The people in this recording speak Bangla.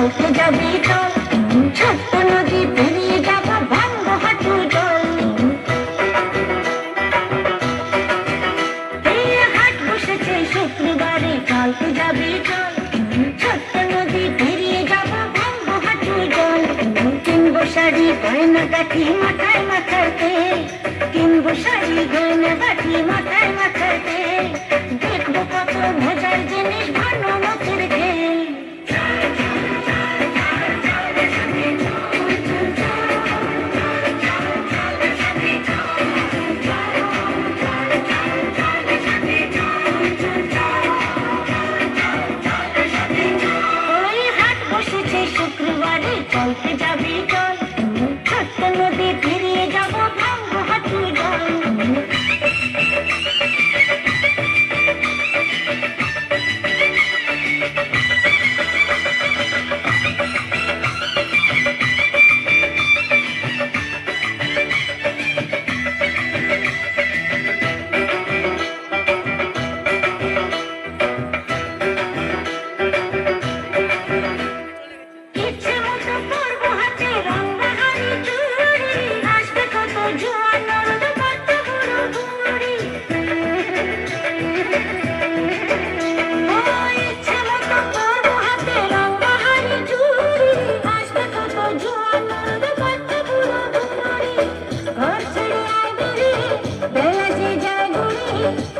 কাউকে যাবি চল ছোট্ট নদী পেরিয়ে যাবার ভাঙ্গ হাঁটু জল। পেরিয়ে হাট বসেছে শুক্রবারে, কাউকে যাবি চল ছোট্ট নদী পেরিয়ে যাবার ভাঙ্গ হাঁটু জল। তিন বসারি গয়না কাঠি মাথায় মাথায় and i'll be gone. Thank you.